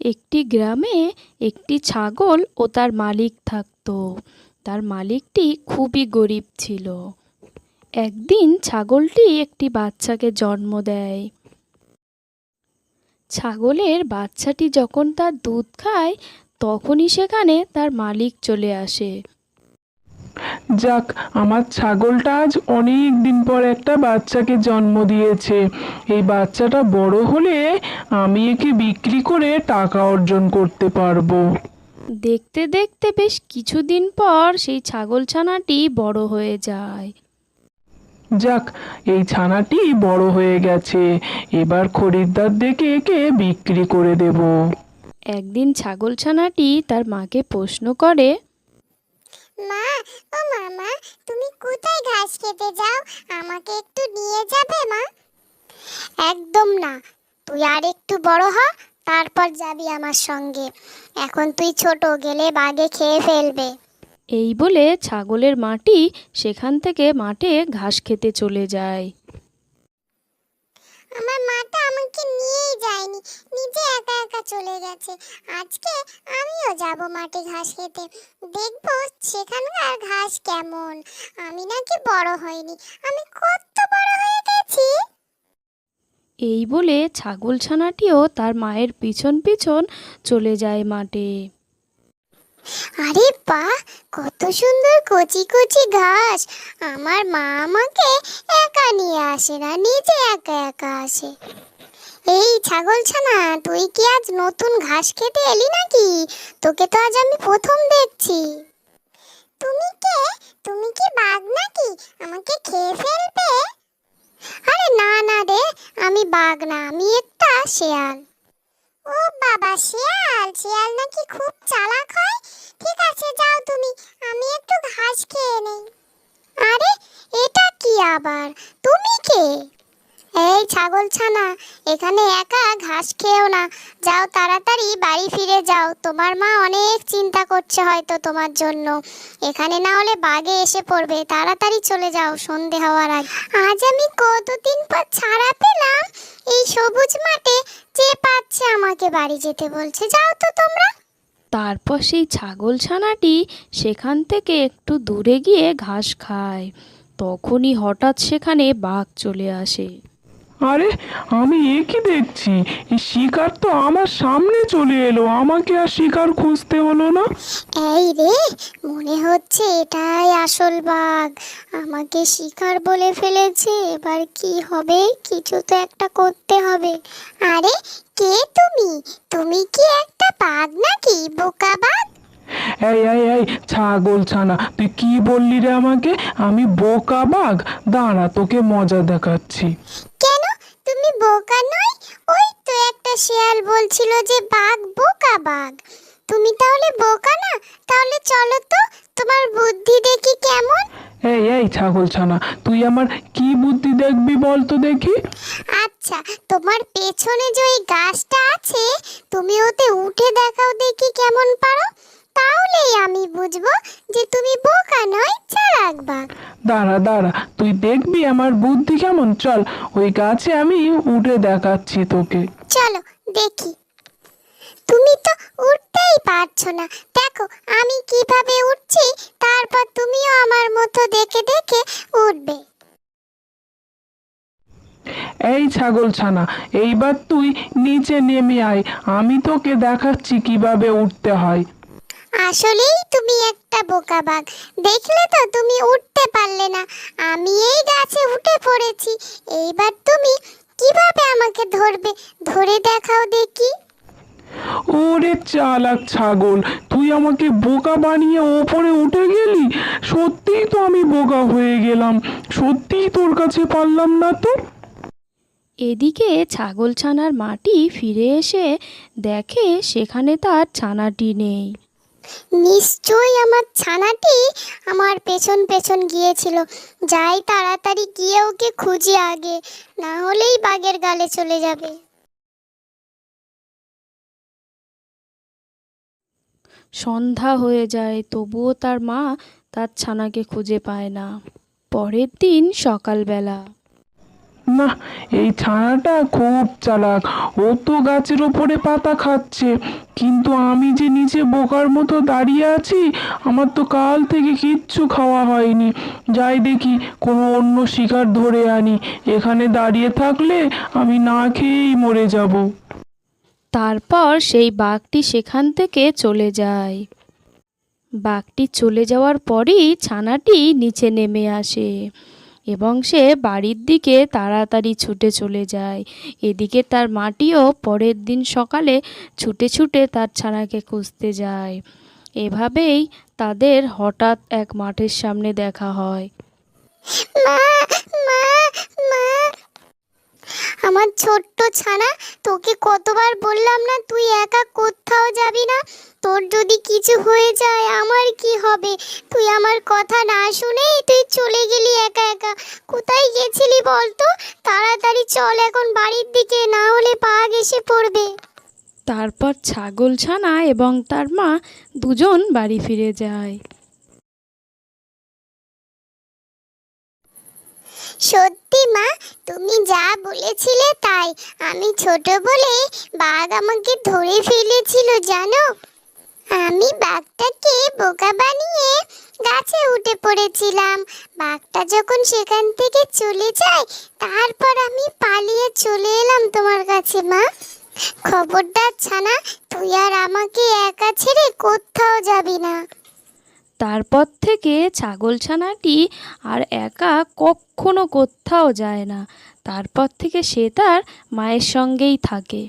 একটি গ্রামে একটি ছাগল ও তার মালিক থাকত। তার মালিকটি খুবই গরিব ছিল। একদিন ছাগলটি একটি বাচ্চাকে জন্ম দেয়। ছাগলের বাচ্চাটি যখন তার দুধ খায়, তখনই সেখানে তার মালিক চলে আসে। যাক আমার ছাগলটা আজ অনেক দিন পর একটা বাচ্চাকে জন্ম দিয়েছে। এই বাচ্চাটা বড় হলে আমি একে বিক্রি করে টাকা অর্জন করতে পারব। দেখতে দেখতে বেশ কিছুদিন পর সেই ছাগলছানাটি বড় হয়ে যায়। যাক এই ছানাটি বড় হয়ে গেছে। এবার খরিদ্দার দেখে একে বিক্রি করে দেব। একদিন ছাগল ছানাটি তার মাকে প্রশ্ন করে মা, ও মামা, তুমি কোথায় ঘাস খেতে যাও? আমাকে একটু নিয়ে যাবে মা? একদম না। তুই আর একটু বড় হ, তারপর যাবি আমার সঙ্গে। এখন তুই ছোট, গেলে বাগে খেয়ে ফেলবে। এই বলে ছাগলের মাটি সেখান থেকে মাঠে ঘাস খেতে চলে যায়। আমার মাটা আমাকে নিয়েই যায়নি, নিজে একা একা চলে গেছে। আজকে আমিও যাব মাঠে ঘাস খেতে। দেখব সেখানকার ঘাস কেমন। আমি নাকি বড় হইনি। আমি কত বড় হয়ে গেছি। এই বলে ছাগলছানাটিও তার মায়ের পিছন পিছন চলে যায় মাঠে। আরে বাহ কত সুন্দর কচি কচি ঘাস। আমার মা আমাকে একা নিয়ে আসে না, নিজে একা একা আসে। এই ছাগল ছানা তুই কি আজ নতুন ঘাস খেতে এলি নাকি? তোকে তো আজ আমি প্রথম দেখছি। তুমি কে? তুমি কি বাঘ নাকি? আমাকে খেয়ে ফেলবে? আরে না না রে, আমি বাঘ না, আমি একটা শেয়াল। ও বাবা, শিয়াল? শিয়াল নাকি খুব চালাক হয়? আছে যাও তুমি, আমি একটু ঘাস খেয়ে নেই। আরে, এটা কি আবার? তুমি কে? এই ছাগল ছানা এখানে একা ঘাস খেও না। যাও তাড়াতাড়ি বাড়ি ফিরে যাও। তোমার মা অনেক চিন্তা করছে হয়তো তোমার জন্য। এখানে না হলে বাগে এসে পড়বে। তাড়াতাড়ি চলে যাও, সন্ধে হওয়ার আগে। আজ আমি কতদিন পর ছাড়া পেলাম? এই সবুজ মাঠে যে পাচ্ছে আমাকে বাড়ি যেতে বলছে। যাও তো তোমরা। তারপর সেই ছাগল ছানাটি সেখান থেকে একটু দূরে গিয়ে ঘাস খায়। তখনই হঠাৎ সেখানে বাঘ চলে আসে। আরে আমি এ কি দেখছি? এই শিকার তো আমার সামনে চলে এলো। আমাকে আর শিকার খুঁজতে হলো না। এই রে মনে হচ্ছে এটাই আসল বাঘ। আমাকে শিকার বলে ফেলেছে এবার কি হবে? কিছু তো একটা করতে হবে। আরে কে তুমি? তুমি কি একটা বাঘ নাকি বোকা বাঘ? এই এই এই ছাগল ছানা তুই কি বললি রে আমাকে? আমি বোকা বাঘ। দাঁড়া তোকে মজা দেখাচ্ছি। তুমি বোকা নয়? ওই তো একটা শেয়াল বলছিল যে বাঘ বোকা বাঘ। তুমি তাহলে বোকা না? তাহলে চলো তো তোমার বুদ্ধি দেখি কেমন। এই এই ছাগল ছানা তুই আমার কি বুদ্ধি দেখবি বল তো দেখি। আচ্ছা তোমার পেছনে যে ওই গাছটা আছে তুমি ওতে উঠে দেখাও দেখি কেমন পারো। তাহলেই আমি বুঝব যে তুমি দাঁড়া দাঁড়া তুই দেখবি আমার বুদ্ধি কেমন? চল ওই গাছে আমি উঠে দেখাচ্ছি তোকে। চলো দেখি। তুমি তো উঠতেই পারছ না। দেখো আমি কীভাবে উঠছি তারপর তুমিও আমার মতো দেখে দেখে উঠবে। এই ছাগল ছানা এইবার তুই নিচে নেমে আয়। আমি তোকে দেখাচ্ছি কীভাবে উঠতে হয়। আসলেই তুমি একটা বোকা বাঘ। দেখলে তো তুমি উঠতে পারলে না। আমি এই গাছে উঠে পড়েছি। এইবার তুমি কীভাবে আমাকে ধরবে? ধরে দেখাও দেখি। ওরে চালাক ছাগল তুই আমাকে বোকা বানিয়ে ওপরে উঠে গেলি? সত্যিই তো আমি বোকা হয়ে গেলাম। সত্যিই তোর কাছে পারলাম না তো? এদিকে ছাগলছানার মাটি ফিরে এসে দেখে সেখানে তার ছানাটি নেই। নিশ্চয়ই আমার ছানাটি আমার পেছন পেছন গিয়েছিল। যাই তাড়াতাড়ি গিয়ে ওকে খুঁজে আগে, না হলেই বাঘের গালে চলে যাবে। সন্ধ্যা হয়ে যায়, তবুও তার মা তার ছানাকে খুঁজে পায় না। পরের দিন সকালবেলা। না, এই ছানাটা খুব চালাক। ও তো গাছের ওপরে পাতা খাচ্ছে। কিন্তু আমি যে নিচে বোকার মতো দাঁড়িয়ে আছি, আমার তো কাল থেকে কিচ্ছু খাওয়া হয়নি। যাই দেখি, কোনো অন্য শিকার ধরে আনি। এখানে দাঁড়িয়ে থাকলে আমি না খেয়েই মরে যাব। তারপর সেই বাঘটি সেখান থেকে চলে যায়। বাঘটি চলে যাওয়ার পরই ছানাটি নিচে নেমে আসে। এবং সে বাড়ির দিকে তাড়াতাড়ি ছুটে চলে যায়। এদিকে তার মাটিও পরের দিন সকালে ছুটে ছুটে তার ছানাকে খুঁজতে যায়। এভাবেই তাদের হঠাৎ এক মাঠের সামনে দেখা হয়। আমার ছোট্ট ছানা, তোকে কতবার বললাম না তুই একা কোথাও যাবি না? তোর যদি কিছু হয়ে যায় আমার কি হবে? তুই আমার কথা না শুনেই তুই চলে গেলি একা একা। কোথায় গেছিলি বল তো তাড়াতাড়ি চল এখন বাড়ির দিকে না হলে বাঘ এসে পড়বে। তারপর ছাগল ছানা এবং তার মা দুজন বাড়ি ফিরে যায়। সত্যি মা তুমি যা বলেছিলে তাই। আমি ছোট বলে বাঘ আমাকে ধরে ফেলেছিল জানো? আমি বাঘটাকে বোকা বানিয়ে গাছে উঠে পড়েছিলাম। বাঘটা যখন সেখান থেকে চলে যায়, তারপর আমি পালিয়ে চলে এলাম তোমার কাছে, মা। খবরদার ছানা, তুই আর আমাকে একা ছেড়ে কোথাও যাবি না। তারপর থেকে ছাগলছানাটি আর একা কখনো কোথাও যায় না। তারপর থেকে সে তার মায়ের সঙ্গেই থাকে।